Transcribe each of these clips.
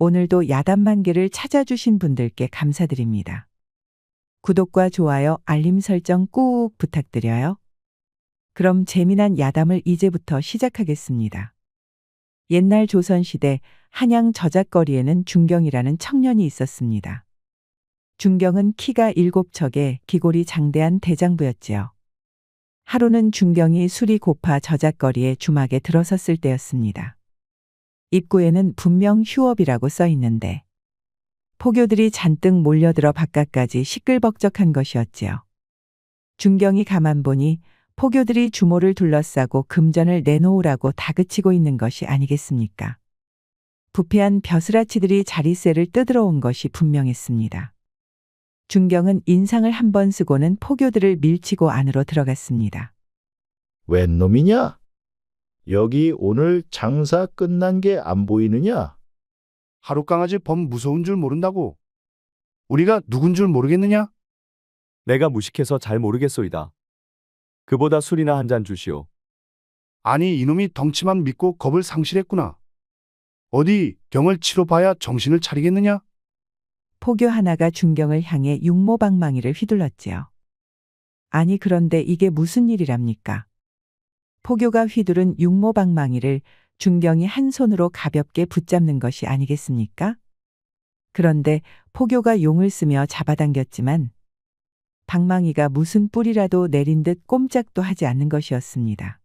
오늘도 야단만개를 찾아주신 분들께 감사드립니다. 구독과 좋아요, 알림 설정 꾹 부탁드려요. 그럼 재미난 야담을 이제부터 시작하겠습니다. 옛날 조선시대 한양 저작거리에는 중경이라는 청년이 있었습니다. 중경은 키가 일곱 척에 기골이 장대한 대장부였지요. 하루는 중경이 술이 고파 저작거리에 주막에 들어섰을 때였습니다. 입구에는 분명 휴업이라고 써 있는데 포교들이 잔뜩 몰려들어 바깥까지 시끌벅적한 것이었지요. 중경이 가만 보니 포교들이 주모를 둘러싸고 금전을 내놓으라고 다그치고 있는 것이 아니겠습니까? 부패한 벼슬아치들이 자리세를 뜯으러 온 것이 분명했습니다. 중경은 인상을 한 번 쓰고는 포교들을 밀치고 안으로 들어갔습니다. 웬 놈이냐? 여기 오늘 장사 끝난 게 안 보이느냐? 하루 강아지 범 무서운 줄 모른다고. 우리가 누군 줄 모르겠느냐? 내가 무식해서 잘 모르겠소이다. 그보다 술이나 한 잔 주시오. 아니 이놈이 덩치만 믿고 겁을 상실했구나. 어디 경을 치러 봐야 정신을 차리겠느냐? 포교 하나가 중경을 향해 육모방망이를 휘둘렀지요. 아니 그런데 이게 무슨 일이랍니까? 포교가 휘두른 육모방망이를 중경이 한 손으로 가볍게 붙잡는 것이 아니겠습니까? 그런데 포교가 용을 쓰며 잡아당겼지만 방망이가 무슨 뿔이라도 내린 듯 꼼짝도 하지 않는 것이었습니다.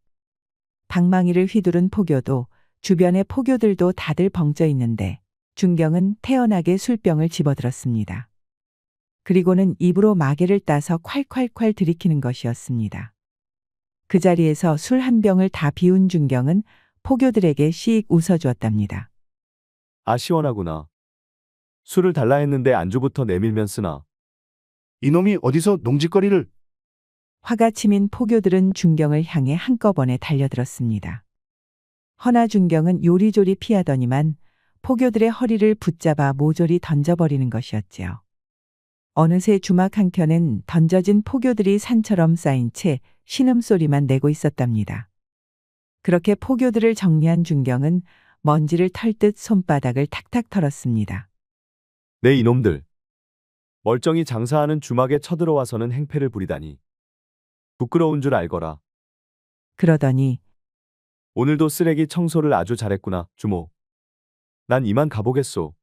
방망이를 휘두른 포교도 주변의 포교들도 다들 벙쪄 있는데 중경은 태연하게 술병을 집어들었습니다. 그리고는 입으로 마개를 따서 콸콸콸 들이키는 것이었습니다. 그 자리에서 술 한 병을 다 비운 중경은 포교들에게 씩 웃어주었답니다. 아 시원하구나. 술을 달라 했는데 안주부터 내밀면 쓰나. 이놈이 어디서 농짓거리를 화가 치민 포교들은 중경을 향해 한꺼번에 달려들었습니다. 허나 중경은 요리조리 피하더니만 포교들의 허리를 붙잡아 모조리 던져버리는 것이었지요. 어느새 주막 한켠엔 던져진 포교들이 산처럼 쌓인 채 신음소리만 내고 있었답니다. 그렇게 포교들을 정리한 중경은 먼지를 털듯 손바닥을 탁탁 털었습니다. 내 이놈들. 멀쩡히 장사하는 주막에 쳐들어와서는 행패를 부리다니. 부끄러운 줄 알거라. 그러더니 오늘도 쓰레기 청소를 아주 잘했구나, 주모. 난 이만 가보겠소.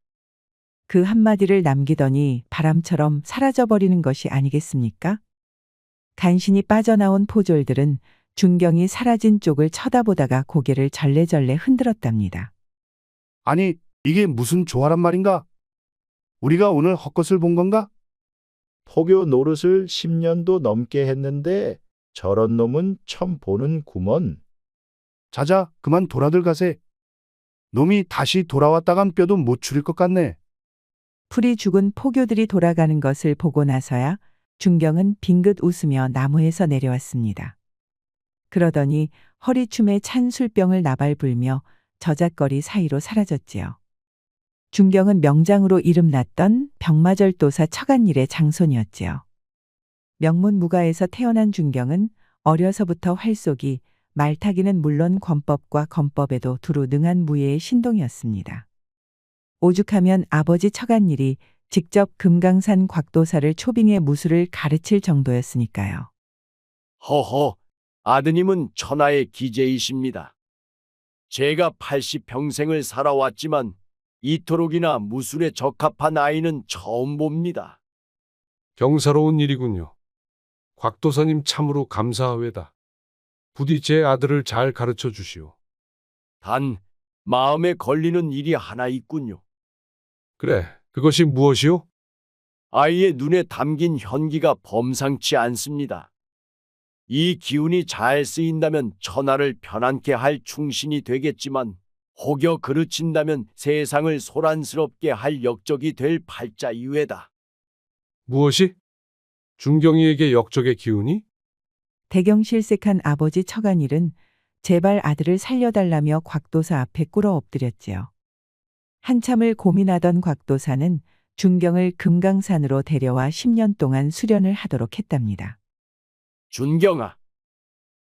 그 한마디를 남기더니 바람처럼 사라져버리는 것이 아니겠습니까? 간신히 빠져나온 포졸들은 중경이 사라진 쪽을 쳐다보다가 고개를 절레절레 흔들었답니다. 아니 이게 무슨 조화란 말인가? 우리가 오늘 헛것을 본 건가? 포교 노릇을 10년도 넘게 했는데 저런 놈은 처음 보는 구먼. 자자 그만 돌아들 가세. 놈이 다시 돌아왔다간 뼈도 못 추릴 것 같네. 풀이 죽은 포교들이 돌아가는 것을 보고 나서야 중경은 빙긋 웃으며 나무에서 내려왔습니다. 그러더니 허리춤에 찬 술병을 나발불며 저작거리 사이로 사라졌지요. 중경은 명장으로 이름났던 병마절도사 처간일의 장손이었지요. 명문 무가에서 태어난 중경은 어려서부터 활쏘기, 말타기는 물론 권법과 건법에도 두루 능한 무예의 신동이었습니다. 오죽하면 아버지 처간일이 직접 금강산 곽도사를 초빙의 무술을 가르칠 정도였으니까요. 허허, 아드님은 천하의 기재이십니다. 제가 80평생을 살아왔지만 이토록이나 무술에 적합한 아이는 처음 봅니다. 경사로운 일이군요. 곽도사님 참으로 감사하외다. 부디 제 아들을 잘 가르쳐 주시오. 단, 마음에 걸리는 일이 하나 있군요. 그래, 그것이 무엇이오? 아이의 눈에 담긴 현기가 범상치 않습니다. 이 기운이 잘 쓰인다면 천하를 편안케 할 충신이 되겠지만 혹여 그르친다면 세상을 소란스럽게 할 역적이 될 팔자 이외다. 무엇이? 중경이에게 역적의 기운이? 대경실색한 아버지 처간일은 제발 아들을 살려달라며 곽도사 앞에 꿇어 엎드렸지요. 한참을 고민하던 곽도사는 중경을 금강산으로 데려와 10년 동안 수련을 하도록 했답니다. 준경아,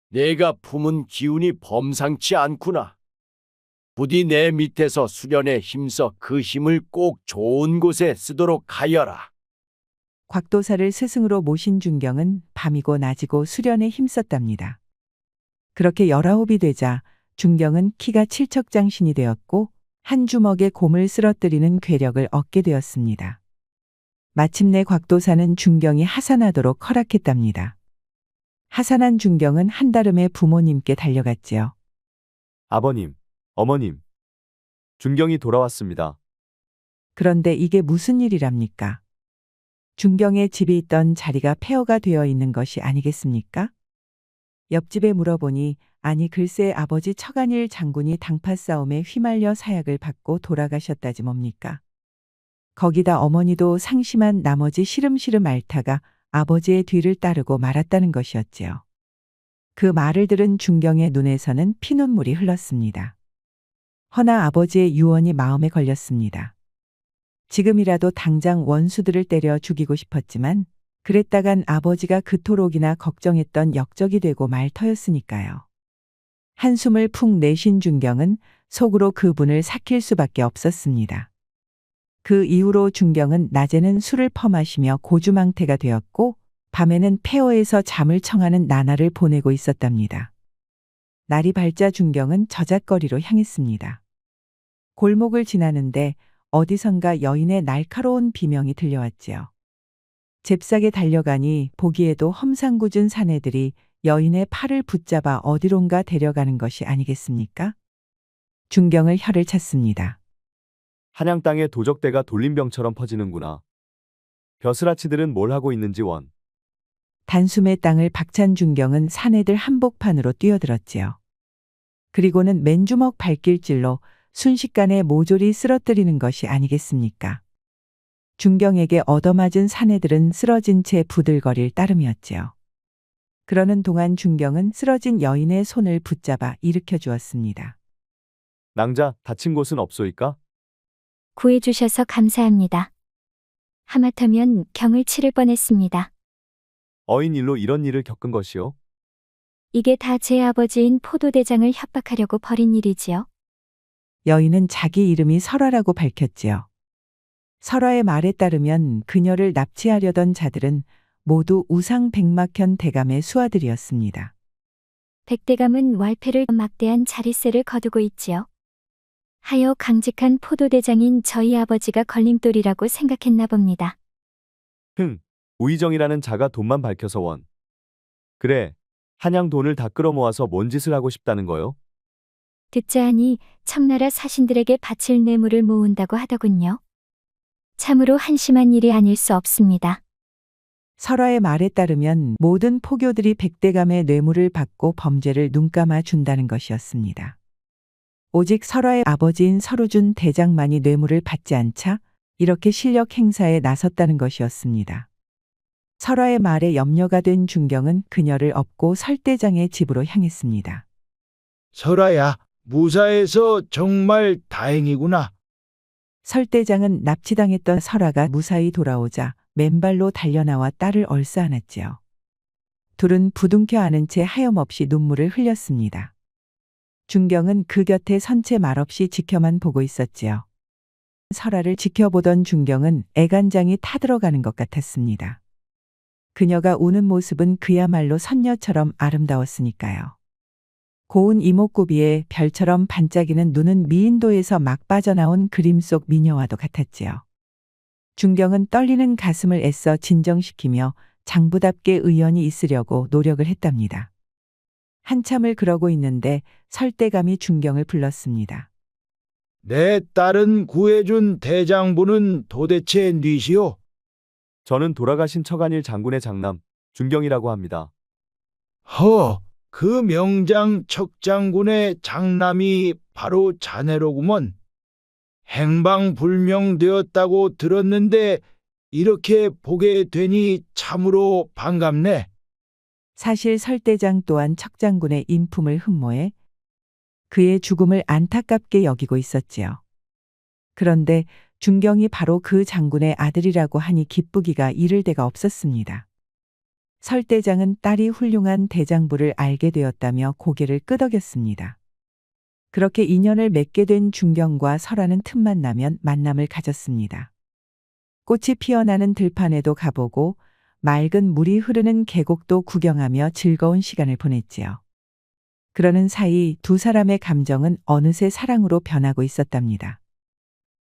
내가 품은 기운이 범상치 않구나. 부디 내 밑에서 수련에 힘써 그 힘을 꼭 좋은 곳에 쓰도록 하여라. 곽도사를 스승으로 모신 중경은 밤이고 낮이고 수련에 힘썼답니다. 그렇게 열아홉이 되자 중경은 키가 칠척장신이 되었고 한 주먹에 곰을 쓰러뜨리는 괴력을 얻게 되었습니다. 마침내 곽도사는 중경이 하산하도록 허락했답니다. 하산한 중경은 한달음에 부모님께 달려갔지요. 아버님, 어머님. 준경이 돌아왔습니다. 그런데 이게 무슨 일이랍니까? 중경의 집이 있던 자리가 폐허가 되어 있는 것이 아니겠습니까? 옆집에 물어보니 아니 글쎄 아버지 처간일 장군이 당파 싸움에 휘말려 사약을 받고 돌아가셨다지 뭡니까? 거기다 어머니도 상심한 나머지 시름시름 앓다가 아버지의 뒤를 따르고 말았다는 것이었지요. 그 말을 들은 중경의 눈에서는 피눈물이 흘렀습니다. 허나 아버지의 유언이 마음에 걸렸습니다. 지금이라도 당장 원수들을 때려 죽이고 싶었지만 그랬다간 아버지가 그토록이나 걱정했던 역적이 되고 말 터였으니까요. 한숨을 푹 내쉰 중경은 속으로 그분을 삭힐 수밖에 없었습니다. 그 이후로 중경은 낮에는 술을 퍼마시며 고주망태가 되었고 밤에는 폐허에서 잠을 청하는 나날을 보내고 있었답니다. 날이 밝자 중경은 저잣거리로 향했습니다. 골목을 지나는데 어디선가 여인의 날카로운 비명이 들려왔지요. 잽싸게 달려가니 보기에도 험상궂은 사내들이 여인의 팔을 붙잡아 어디론가 데려가는 것이 아니겠습니까? 중경을 혀를 찼습니다. 한양 땅에 도적대가 돌림병처럼 퍼지는구나. 벼슬아치들은 뭘 하고 있는지 원. 단숨에 땅을 박찬 중경은 사내들 한복판으로 뛰어들었지요. 그리고는 맨주먹 발길질로 순식간에 모조리 쓰러뜨리는 것이 아니겠습니까? 중경에게 얻어맞은 사내들은 쓰러진 채 부들거릴 따름이었지요. 그러는 동안 중경은 쓰러진 여인의 손을 붙잡아 일으켜 주었습니다. 낭자, 다친 곳은 없소이까? 구해주셔서 감사합니다. 하마터면 경을 치를 뻔했습니다. 어인 일로 이런 일을 겪은 것이요. 이게 다 제 아버지인 포도대장을 협박하려고 벌인 일이지요. 여인은 자기 이름이 설화라고 밝혔지요. 설화의 말에 따르면 그녀를 납치하려던 자들은 모두 우상 백막현 대감의 수하들이었습니다. 백대감은 wal패를 막대한 자리세를 거두고 있지요. 하여 강직한 포도대장인 저희 아버지가 걸림돌이라고 생각했나 봅니다. 흥, 우의정이라는 자가 돈만 밝혀서 원. 그래, 한양 돈을 다 끌어모아서 뭔 짓을 하고 싶다는 거요? 듣자 하니 청나라 사신들에게 바칠 뇌물을 모은다고 하더군요. 참으로 한심한 일이 아닐 수 없습니다. 설화의 말에 따르면 모든 포교들이 백대감의 뇌물을 받고 범죄를 눈감아 준다는 것이었습니다. 오직 설화의 아버지인 설우준 대장만이 뇌물을 받지 않자 이렇게 실력 행사에 나섰다는 것이었습니다. 설화의 말에 염려가 된 중경은 그녀를 업고 설대장의 집으로 향했습니다. 설아야, 무사해서 정말 다행이구나. 설대장은 납치당했던 설아가 무사히 돌아오자 맨발로 달려나와 딸을 얼싸안았지요. 둘은 부둥켜 안은 채 하염없이 눈물을 흘렸습니다. 중경은 그 곁에 선채 말없이 지켜만 보고 있었지요. 설아를 지켜보던 중경은 애간장이 타들어가는 것 같았습니다. 그녀가 우는 모습은 그야말로 선녀처럼 아름다웠으니까요. 고운 이목구비에 별처럼 반짝이는 눈은 미인도에서 막 빠져나온 그림 속 미녀와도 같았지요. 중경은 떨리는 가슴을 애써 진정시키며 장부답게 의연이 있으려고 노력을 했답니다. 한참을 그러고 있는데 설대감이 중경을 불렀습니다. 내 딸은 구해준 대장부는 도대체 뉘시오? 저는 돌아가신 처간일 장군의 장남, 준경이라고 합니다. 허, 그 명장 척장군의 장남이 바로 자네로구먼. 행방불명되었다고 들었는데 이렇게 보게 되니 참으로 반갑네. 사실 설대장 또한 척장군의 인품을 흠모해 그의 죽음을 안타깝게 여기고 있었지요. 그런데 중경이 바로 그 장군의 아들이라고 하니 기쁘기가 이를 데가 없었습니다. 설대장은 딸이 훌륭한 대장부를 알게 되었다며 고개를 끄덕였습니다. 그렇게 인연을 맺게 된 중경과 설아는 틈만 나면 만남을 가졌습니다. 꽃이 피어나는 들판에도 가보고 맑은 물이 흐르는 계곡도 구경하며 즐거운 시간을 보냈지요. 그러는 사이 두 사람의 감정은 어느새 사랑으로 변하고 있었답니다.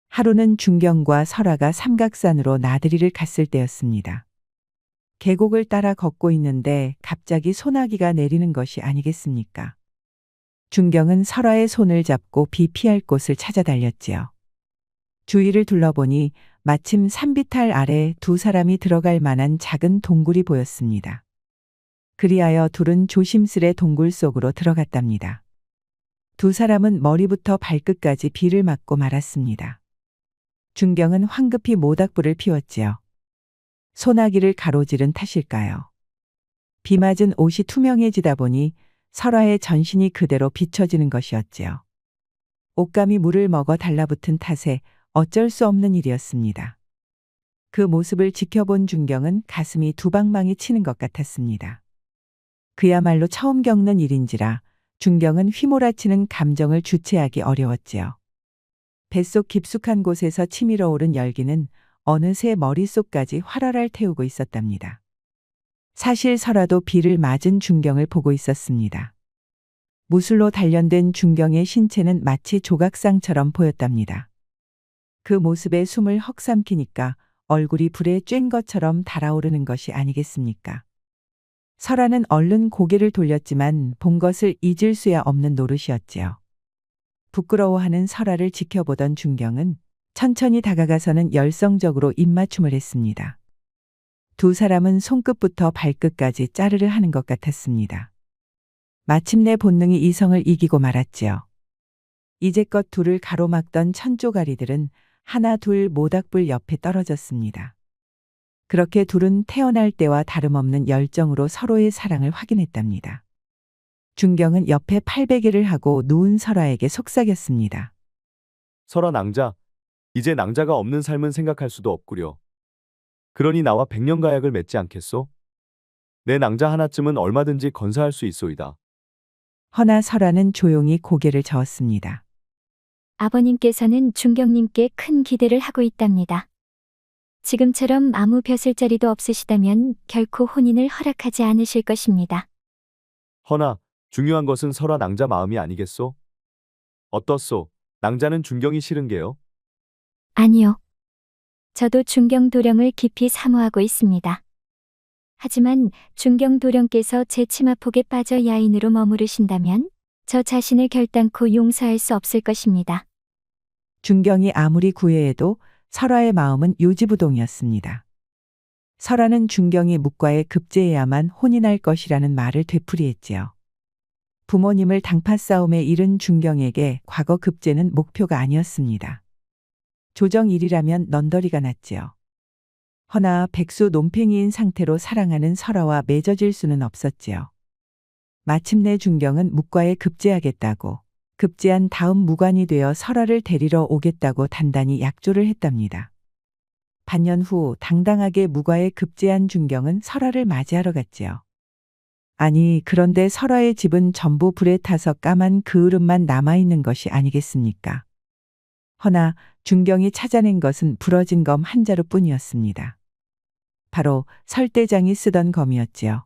하루는 중경과 설아가 삼각산으로 나들이를 갔을 때였습니다. 계곡을 따라 걷고 있는데 갑자기 소나기가 내리는 것이 아니겠습니까? 중경은 설아의 손을 잡고 비 피할 곳을 찾아 달렸지요. 주위를 둘러보니 마침 산비탈 아래 두 사람이 들어갈 만한 작은 동굴이 보였습니다. 그리하여 둘은 조심스레 동굴 속으로 들어갔답니다. 두 사람은 머리부터 발끝까지 비를 맞고 말았습니다. 중경은 황급히 모닥불을 피웠지요. 소나기를 가로지른 탓일까요? 비 맞은 옷이 투명해지다 보니 설화의 전신이 그대로 비춰지는 것이었지요. 옷감이 물을 먹어 달라붙은 탓에 어쩔 수 없는 일이었습니다. 그 모습을 지켜본 중경은 가슴이 두 방망이 치는 것 같았습니다. 그야말로 처음 겪는 일인지라 중경은 휘몰아치는 감정을 주체하기 어려웠지요. 뱃속 깊숙한 곳에서 치밀어 오른 열기는 어느새 머릿속까지 활활할 태우고 있었답니다. 사실 설아도 비를 맞은 중경을 보고 있었습니다. 무술로 단련된 중경의 신체는 마치 조각상처럼 보였답니다. 그 모습에 숨을 헉 삼키니까 얼굴이 불에 쬐인 것처럼 달아오르는 것이 아니겠습니까? 설아는 얼른 고개를 돌렸지만 본 것을 잊을 수야 없는 노릇이었지요. 부끄러워하는 설아를 지켜보던 중경은 천천히 다가가서는 열성적으로 입맞춤을 했습니다. 두 사람은 손끝부터 발끝까지 짜르르 하는 것 같았습니다. 마침내 본능이 이성을 이기고 말았지요. 이제껏 둘을 가로막던 천조가리들은 하나 둘 모닥불 옆에 떨어졌습니다. 그렇게 둘은 태어날 때와 다름없는 열정으로 서로의 사랑을 확인했답니다. 중경은 옆에 팔베개를 하고 누운 설아에게 속삭였습니다. 설아 낭자, 이제 낭자가 없는 삶은 생각할 수도 없구려. 그러니 나와 백년가약을 맺지 않겠소? 내 낭자 하나쯤은 얼마든지 건사할 수 있소이다. 허나 설아는 조용히 고개를 저었습니다. 아버님께서는 중경님께 큰 기대를 하고 있답니다. 지금처럼 아무 벼슬 자리도 없으시다면 결코 혼인을 허락하지 않으실 것입니다. 허나 중요한 것은 설아 낭자 마음이 아니겠소? 어떻소? 낭자는 중경이 싫은 게요? 아니요. 저도 중경 도령을 깊이 사모하고 있습니다. 하지만 중경 도령께서 제 치마폭에 빠져 야인으로 머무르신다면 저 자신을 결단코 용서할 수 없을 것입니다. 중경이 아무리 구애해도 설아의 마음은 요지부동이었습니다. 설아는 중경이 묵과에 급제해야만 혼인할 것이라는 말을 되풀이했지요. 부모님을 당파 싸움에 잃은 중경에게 과거 급제는 목표가 아니었습니다. 조정 일이라면 넌더리가 났지요. 허나 백수 논팽이인 상태로 사랑하는 설아와 맺어질 수는 없었지요. 마침내 중경은 묵과에 급제하겠다고 급제한 다음 무관이 되어 설아를 데리러 오겠다고 단단히 약조를 했답니다. 반년 후 당당하게 무과에 급제한 중경은 설아를 맞이하러 갔지요. 아니, 그런데 설아의 집은 전부 불에 타서 까만 그을음만 남아있는 것이 아니겠습니까? 허나 중경이 찾아낸 것은 부러진 검 한 자루 뿐이었습니다. 바로 설대장이 쓰던 검이었지요.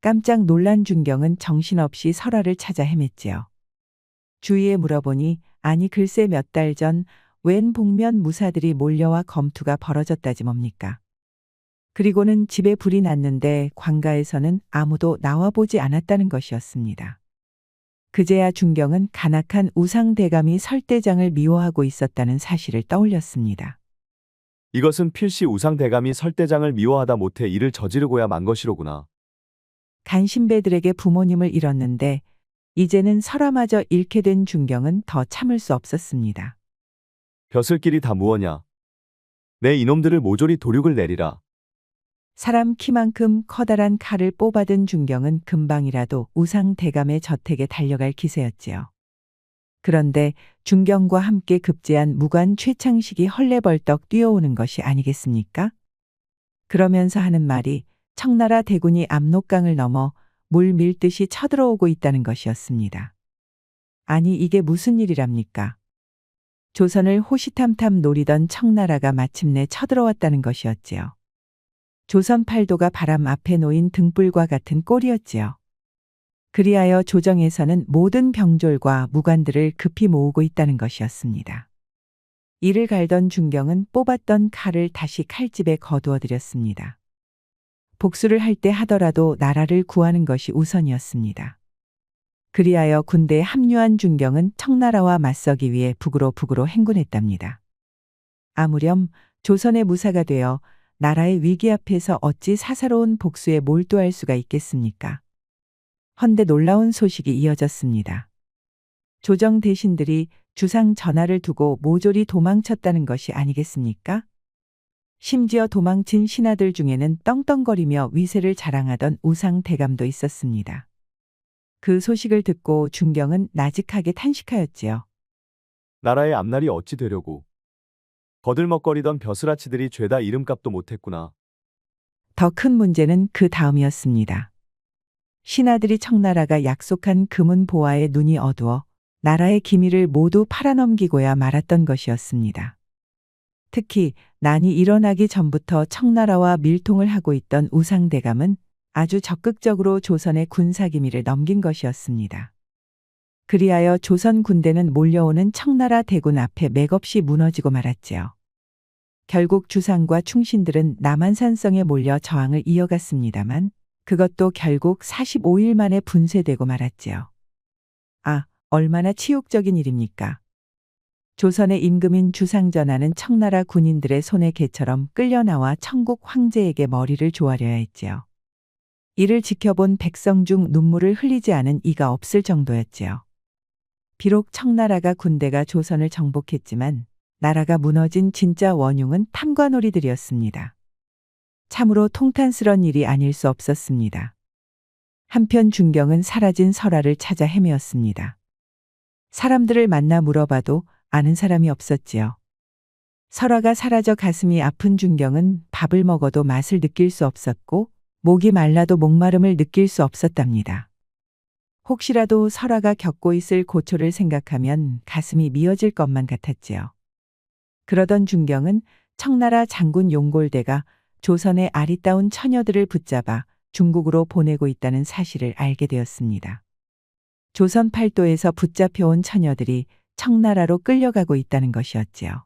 깜짝 놀란 중경은 정신없이 설아를 찾아 헤맸지요. 주위에 물어보니 아니 글쎄 몇 달 전 웬 복면 무사들이 몰려와 검투가 벌어졌다지 뭡니까. 그리고는 집에 불이 났는데 관가에서는 아무도 나와보지 않았다는 것이었습니다. 그제야 중경은 간악한 우상 대감이 설대장을 미워하고 있었다는 사실을 떠올렸습니다. 이것은 필시 우상 대감이 설대장을 미워하다 못해 이를 저지르고야 만 것이로구나. 간신배들에게 부모님을 잃었는데 이제는 설아마저 잃게 된 중경은 더 참을 수 없었습니다. 벼슬길이 다 무엇냐? 내 이놈들을 모조리 도륙을 내리라. 사람 키만큼 커다란 칼을 뽑아든 중경은 금방이라도 우상 대감의 저택에 달려갈 기세였지요. 그런데 중경과 함께 급제한 무관 최창식이 헐레벌떡 뛰어오는 것이 아니겠습니까? 그러면서 하는 말이 청나라 대군이 압록강을 넘어 물 밀듯이 쳐들어오고 있다는 것이었습니다. 아니 이게 무슨 일이랍니까? 조선을 호시탐탐 노리던 청나라가 마침내 쳐들어왔다는 것이었지요. 조선 팔도가 바람 앞에 놓인 등불과 같은 꼴이었지요. 그리하여 조정에서는 모든 병졸과 무관들을 급히 모으고 있다는 것이었습니다. 이를 갈던 중경은 뽑았던 칼을 다시 칼집에 거두어 들였습니다. 복수를 할 때 하더라도 나라를 구하는 것이 우선이었습니다. 그리하여 군대에 합류한 중경은 청나라와 맞서기 위해 북으로 북으로 행군했답니다. 아무렴 조선의 무사가 되어 나라의 위기 앞에서 어찌 사사로운 복수에 몰두할 수가 있겠습니까? 헌데 놀라운 소식이 이어졌습니다. 조정 대신들이 주상 전하를 두고 모조리 도망쳤다는 것이 아니겠습니까? 심지어 도망친 신하들 중에는 떵떵거리며 위세를 자랑하던 우상 대감도 있었습니다. 그 소식을 듣고 중경은 나직하게 탄식하였지요. 나라의 앞날이 어찌 되려고. 거들먹거리던 벼슬아치들이 죄다 이름값도 못했구나. 더 큰 문제는 그 다음이었습니다. 신하들이 청나라가 약속한 금은 보화에 눈이 어두워 나라의 기밀을 모두 팔아넘기고야 말았던 것이었습니다. 특히 난이 일어나기 전부터 청나라와 밀통을 하고 있던 우상대감은 아주 적극적으로 조선의 군사기밀을 넘긴 것이었습니다. 그리하여 조선 군대는 몰려오는 청나라 대군 앞에 맥없이 무너지고 말았지요. 결국 주상과 충신들은 남한산성에 몰려 저항을 이어갔습니다만 그것도 결국 45일 만에 분쇄되고 말았지요. 아, 얼마나 치욕적인 일입니까? 조선의 임금인 주상전하는 청나라 군인들의 손에 개처럼 끌려나와 청국 황제에게 머리를 조아려야 했지요. 이를 지켜본 백성 중 눈물을 흘리지 않은 이가 없을 정도였지요. 비록 청나라가 군대가 조선을 정복했지만 나라가 무너진 진짜 원흉은 탐관오리들이었습니다. 참으로 통탄스런 일이 아닐 수 없었습니다. 한편 중경은 사라진 설화를 찾아 헤매었습니다. 사람들을 만나 물어봐도 아는 사람이 없었지요. 설화가 사라져 가슴이 아픈 중경은 밥을 먹어도 맛을 느낄 수 없었고 목이 말라도 목마름을 느낄 수 없었답니다. 혹시라도 설화가 겪고 있을 고초를 생각하면 가슴이 미어질 것만 같았지요. 그러던 중경은 청나라 장군 용골대가 조선의 아리따운 처녀들을 붙잡아 중국으로 보내고 있다는 사실을 알게 되었습니다. 조선 팔도에서 붙잡혀온 처녀들이 청나라로 끌려가고 있다는 것이었지요.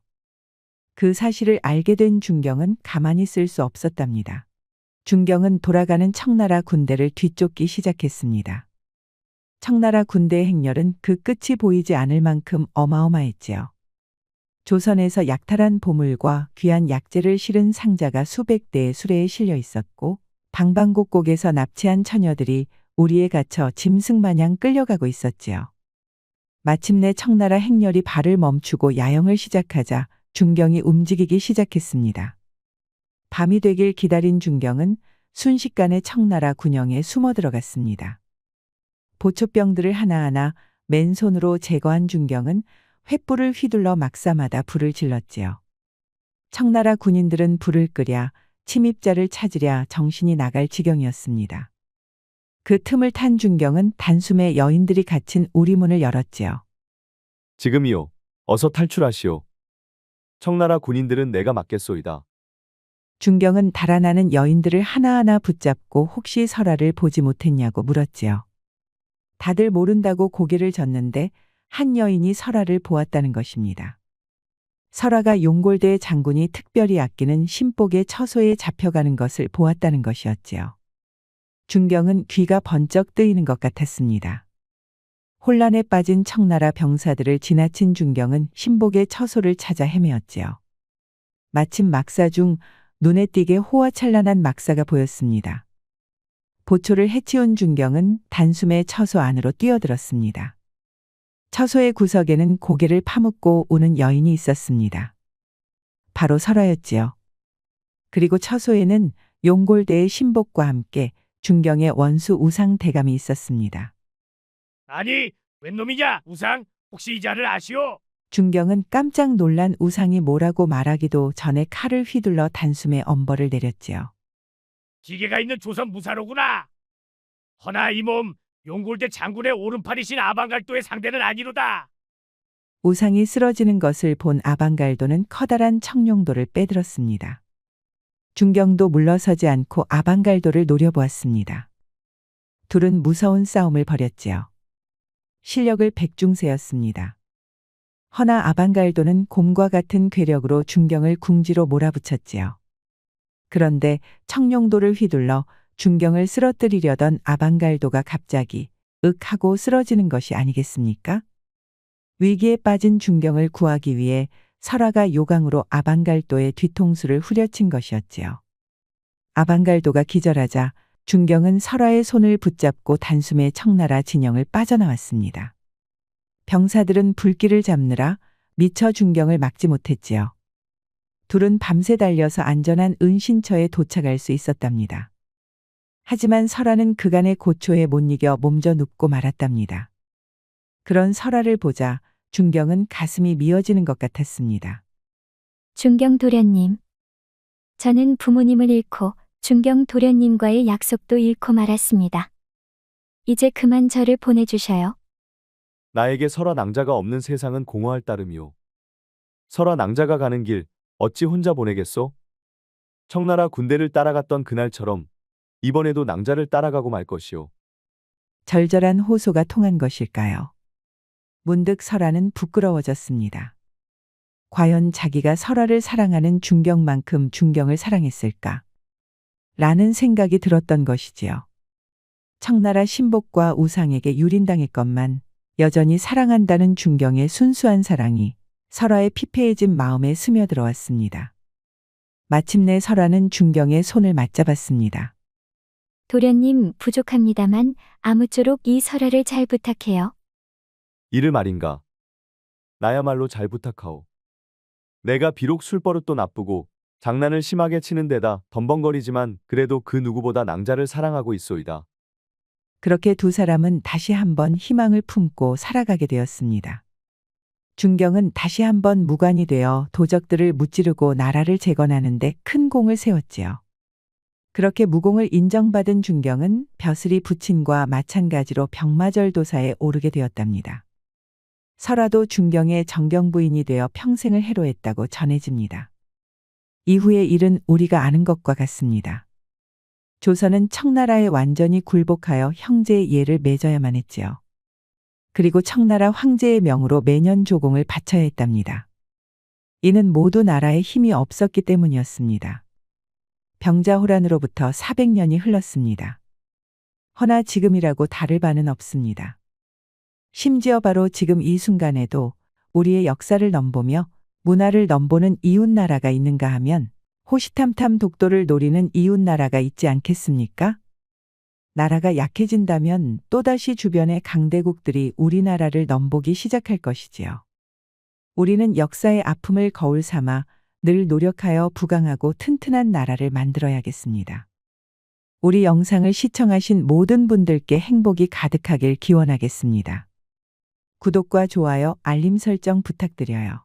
그 사실을 알게 된 중경은 가만히 있을 수 없었답니다. 중경은 돌아가는 청나라 군대를 뒤쫓기 시작했습니다. 청나라 군대의 행렬은 그 끝이 보이지 않을 만큼 어마어마했지요. 조선에서 약탈한 보물과 귀한 약재를 실은 상자가 수백 대의 수레에 실려 있었고 방방곡곡에서 납치한 처녀들이 우리에 갇혀 짐승 마냥 끌려가고 있었지요. 마침내 청나라 행렬이 발을 멈추고 야영을 시작하자 중경이 움직이기 시작했습니다. 밤이 되길 기다린 중경은 순식간에 청나라 군영에 숨어 들어갔습니다. 보초병들을 하나하나 맨손으로 제거한 중경은 횃불을 휘둘러 막사마다 불을 질렀지요. 청나라 군인들은 불을 끄랴 침입자를 찾으랴 정신이 나갈 지경이었습니다. 그 틈을 탄 중경은 단숨에 여인들이 갇힌 우리문을 열었지요. 지금이요. 어서 탈출하시오. 청나라 군인들은 내가 맡겠소이다. 중경은 달아나는 여인들을 하나하나 붙잡고 혹시 설화를 보지 못했냐고 물었지요. 다들 모른다고 고개를 젓는데 한 여인이 설화를 보았다는 것입니다. 설화가 용골대 장군이 특별히 아끼는 신복의 처소에 잡혀가는 것을 보았다는 것이었지요. 중경은 귀가 번쩍 뜨이는 것 같았습니다. 혼란에 빠진 청나라 병사들을 지나친 중경은 신복의 처소를 찾아 헤매었지요. 마침 막사 중 눈에 띄게 호화찬란한 막사가 보였습니다. 보초를 해치운 중경은 단숨에 처소 안으로 뛰어들었습니다. 처소의 구석에는 고개를 파묻고 우는 여인이 있었습니다. 바로 설화였지요. 그리고 처소에는 용골대의 신복과 함께 중경의 원수 우상 대감이 있었습니다. 아니, 웬 놈이냐? 우상, 혹시 이 자를 아시오? 중경은 깜짝 놀란 우상이 뭐라고 말하기도 전에 칼을 휘둘러 단숨에 엄벌을 내렸지요. 기계가 있는 조선 무사로구나. 허나 이 몸 용골대 장군의 오른팔이신 아방갈도의 상대는 아니로다. 우상이 쓰러지는 것을 본 아방갈도는 커다란 청룡도를 빼들었습니다. 중경도 물러서지 않고 아방갈도를 노려보았습니다. 둘은 무서운 싸움을 벌였지요. 실력을 백중세였습니다. 허나 아방갈도는 곰과 같은 괴력으로 중경을 궁지로 몰아붙였지요. 그런데 청룡도를 휘둘러 중경을 쓰러뜨리려던 아방갈도가 갑자기 윽 하고 쓰러지는 것이 아니겠습니까? 위기에 빠진 중경을 구하기 위해 설화가 요강으로 아방갈도의 뒤통수를 후려친 것이었지요. 아방갈도가 기절하자 중경은 설화의 손을 붙잡고 단숨에 청나라 진영을 빠져나왔습니다. 병사들은 불길을 잡느라 미처 중경을 막지 못했지요. 둘은 밤새 달려서 안전한 은신처에 도착할 수 있었답니다. 하지만 설화는 그간의 고초에 못 이겨 몸져 눕고 말았답니다. 그런 설화를 보자 중경은 가슴이 미어지는 것 같았습니다. 중경 도련님. 저는 부모님을 잃고 중경 도련님과의 약속도 잃고 말았습니다. 이제 그만 저를 보내주셔요. 나에게 설화 낭자가 없는 세상은 공허할 따름이오. 설화 낭자가 가는 길 어찌 혼자 보내겠소? 청나라 군대를 따라갔던 그날처럼 이번에도 낭자를 따라가고 말 것이오. 절절한 호소가 통한 것일까요? 문득 설아는 부끄러워졌습니다. 과연 자기가 설아를 사랑하는 중경만큼 중경을 사랑했을까? 라는 생각이 들었던 것이지요. 청나라 신복과 우상에게 유린당했건만 여전히 사랑한다는 중경의 순수한 사랑이 설아의 피폐해진 마음에 스며들어왔습니다. 마침내 설아는 중경의 손을 맞잡았습니다. 도련님 부족합니다만 아무쪼록 이 설화를 잘 부탁해요. 이를 말인가? 나야말로 잘 부탁하오. 내가 비록 술버릇도 나쁘고 장난을 심하게 치는 데다 덤벙거리지만 그래도 그 누구보다 낭자를 사랑하고 있소이다. 그렇게 두 사람은 다시 한번 희망을 품고 살아가게 되었습니다. 중경은 다시 한번 무관이 되어 도적들을 무찌르고 나라를 재건하는데 큰 공을 세웠지요. 그렇게 무공을 인정받은 중경은 벼슬이 부친과 마찬가지로 병마절 도사에 오르게 되었답니다. 설화도 중경의 정경 부인이 되어 평생을 해로했다고 전해집니다. 이후의 일은 우리가 아는 것과 같습니다. 조선은 청나라에 완전히 굴복하여 형제의 예를 맺어야만 했지요. 그리고 청나라 황제의 명으로 매년 조공을 바쳐야 했답니다. 이는 모두 나라에 힘이 없었기 때문이었습니다. 병자호란으로부터 400년이 흘렀습니다. 허나 지금이라고 다를 바는 없습니다. 심지어 바로 지금 이 순간에도 우리의 역사를 넘보며 문화를 넘보는 이웃나라가 있는가 하면 호시탐탐 독도를 노리는 이웃나라가 있지 않겠습니까? 나라가 약해진다면 또다시 주변의 강대국들이 우리나라를 넘보기 시작할 것이지요. 우리는 역사의 아픔을 거울 삼아 늘 노력하여 부강하고 튼튼한 나라를 만들어야겠습니다. 우리 영상을 시청하신 모든 분들께 행복이 가득하길 기원하겠습니다. 구독과 좋아요, 알림 설정 부탁드려요.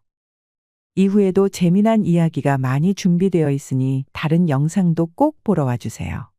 이후에도 재미난 이야기가 많이 준비되어 있으니 다른 영상도 꼭 보러 와주세요.